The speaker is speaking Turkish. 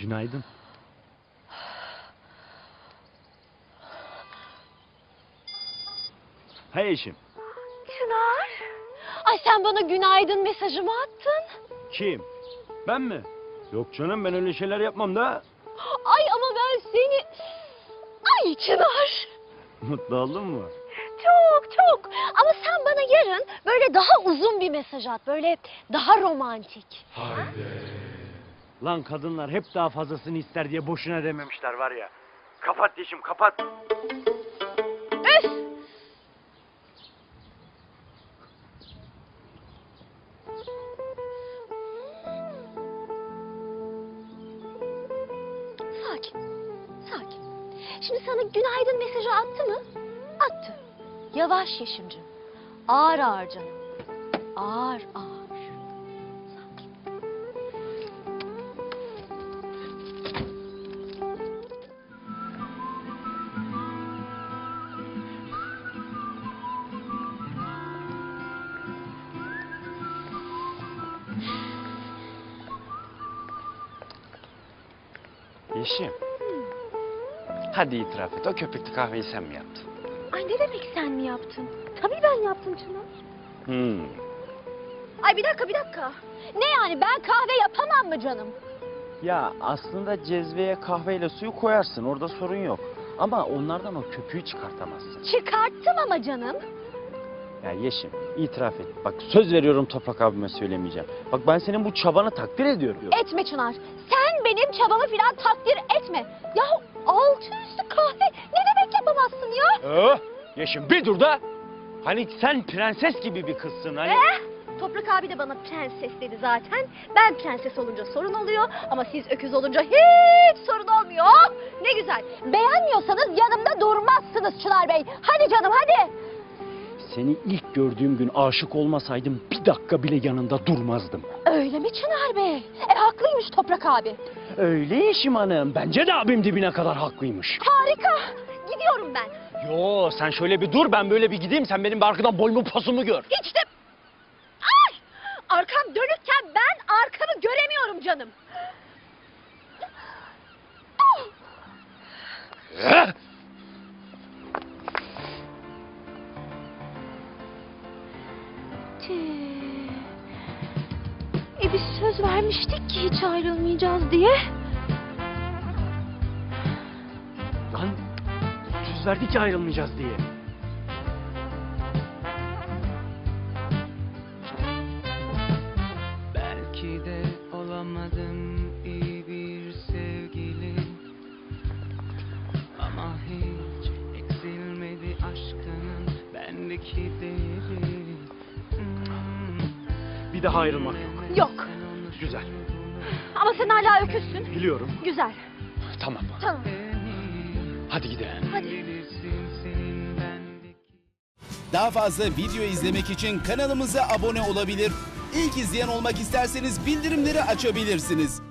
Günaydın. Hey eşim. Çınar. Ay sen bana günaydın mesajımı attın. Kim? Ben mi? Yok canım ben öyle şeyler yapmam da. Ay ama ben seni... Ay Çınar. Mutlu oldun mu? Çok çok. Ama sen bana yarın böyle daha uzun bir mesaj at. Böyle daha romantik. Lan kadınlar hep daha fazlasını ister diye boşuna dememişler var ya. Kapat yeşim kapat. Öf! Sakin. Sakin. Şimdi sana günaydın mesajı attı mı? Attı. Yavaş Yeşim'cim. Ağır ağır canım. Ağır ağır. Yeşim. Hadi itiraf et. O köpüklü kahveyi sen mi yaptın? Ay ne demek sen mi yaptın? Tabii ben yaptım Çınar. Hmm. Ay bir dakika bir dakika. Ne yani ben kahve yapamam mı canım? Ya aslında cezveye kahveyle suyu koyarsın. Orada sorun yok. Ama onlardan o köpüğü çıkartamazsın. Çıkarttım ama canım. Ya Yeşim itiraf et. Bak söz veriyorum Toprak abime söylemeyeceğim. Bak ben senin bu çabanı takdir ediyorum. Etme Çınar. Sen benim çabamı filan takdir etme. Ya altı üstü kahve ne demek yapamazsın ya? Öh! Yeşim bir dur da. Hani sen prenses gibi bir kızsın hani. Eh, Toprak abi de bana prenses dedi zaten. Ben prenses olunca sorun oluyor ama siz öküz olunca hiç sorun olmuyor. Ne güzel. Beğenmiyorsanız yanımda durmazsınız Çınar Bey. Hadi canım hadi. Seni ilk gördüğüm gün aşık olmasaydım bir dakika bile yanında durmazdım. Öyle mi Çınar Bey? E haklıymış Toprak abi. Öyle Yeşim Hanım. Bence de abim dibine kadar haklıymış. Harika. Gidiyorum ben. Yo sen şöyle bir dur ben böyle bir gideyim. Sen benim arkadan boymu posumu gör. Hiç de... Ay! Arkam dönükken ben arkamı göremiyorum canım. Eh! Tüh. E biz söz vermiştik ki hiç ayrılmayacağız diye. Lan söz verdik ki ayrılmayacağız diye. Belki de olamadım iyi bir sevgili Ama hiç eksilmedi aşkının bendeki değeri Bir daha ayrılmak yok. Yok. Güzel. Ama sen hala öküzsün. Biliyorum. Güzel. Tamam. Tamam. Hadi gidelim. Hadi. Daha fazla video izlemek için kanalımıza abone olabilir. İlk izleyen olmak isterseniz bildirimleri açabilirsiniz.